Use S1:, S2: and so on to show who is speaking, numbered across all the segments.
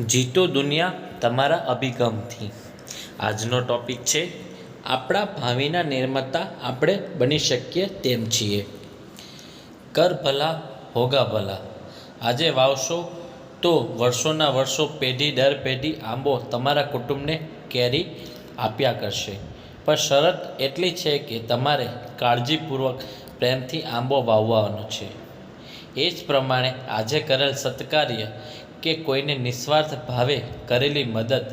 S1: જીતો દુનિયા તમારા અભિગમથી. આજનો ટોપિક છે, આપણા ભાવિના નિર્માતા આપણે બની શકીએ તેમ છીએ. કર ભલા, હોગા ભલા. આજે વાવશો તો વર્ષોના વર્ષો પેઢી દર પેઢી આંબો તમારા કુટુંબને કેરી આપ્યા કરશે. પણ શરત એટલી છે કે તમારે કાળજીપૂર્વક પ્રેમથી આંબો વાવવાનો છે. એ જ પ્રમાણે આજે કરેલ સત્કાર્ય કે કોઈને નિસ્વાર્થ ભાવે કરેલી મદદ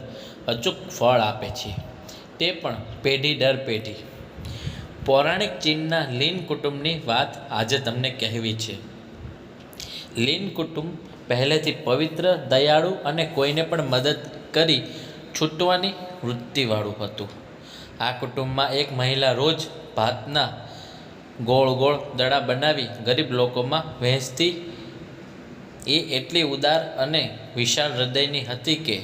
S1: અચૂક ફળ આપે છે. તે પણ પેઢી દર પેઢી. પૌરાણિક ચીનના લીન કુટુંબની વાત આજે તમને કહેવી છે. લીન કુટુંબ પહેલેથી પવિત્ર, દયાળુ અને કોઈને પણ મદદ કરી છૂટવાની વૃત્તિવાળું હતું. આ કુટુંબમાં એક મહિલા રોજ ભાતના ગોળ ગોળ દડા બનાવી ગરીબ લોકોમાં વહેંચતી એ એટલી ઉદાર અને વિશાળ હૃદયની હતી કે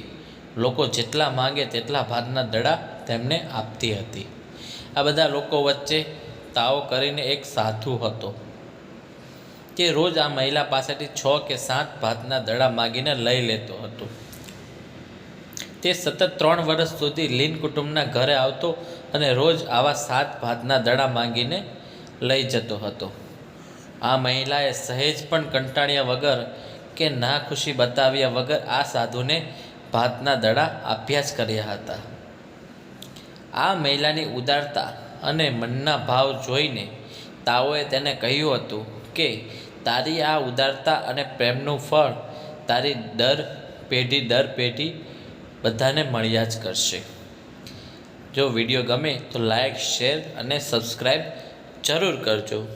S1: લોકો જેટલા માંગે તેટલા ભાતના દડા તેમને આપતી હતી. આ બધા લોકો વચ્ચે તાવ કરીને એક સાધુ હતો કે રોજ આ મહિલા પાસેથી છ કે સાત ભાતના દડા માગીને લઈ લેતો હતો. તે સતત ત્રણ વર્ષ સુધી લીન કુટુંબના ઘરે આવતો અને રોજ આવા સાત ભાતના દડા માંગીને લઈ જતો હતો. આ મહિલાએ સહેજ પણ કંટાળ્યા વગર કે ના ખુશી બતાવ્યા વગર આ સાધુને ભાતના દડા આપ્યા જ કર્યા હતા. આ મહિલાની ઉદારતા અને મનના ભાવ જોઈને તાઓએ તેને કહ્યું હતું કે, તારી આ ઉદારતા અને પ્રેમનું ફળ તારી દર પેઢી દર પેઢી બધાને મળ્યા જ કરશે. જો વીડિયો ગમે તો લાઈક, શેર અને સબસ્ક્રાઈબ જરૂર કરજો.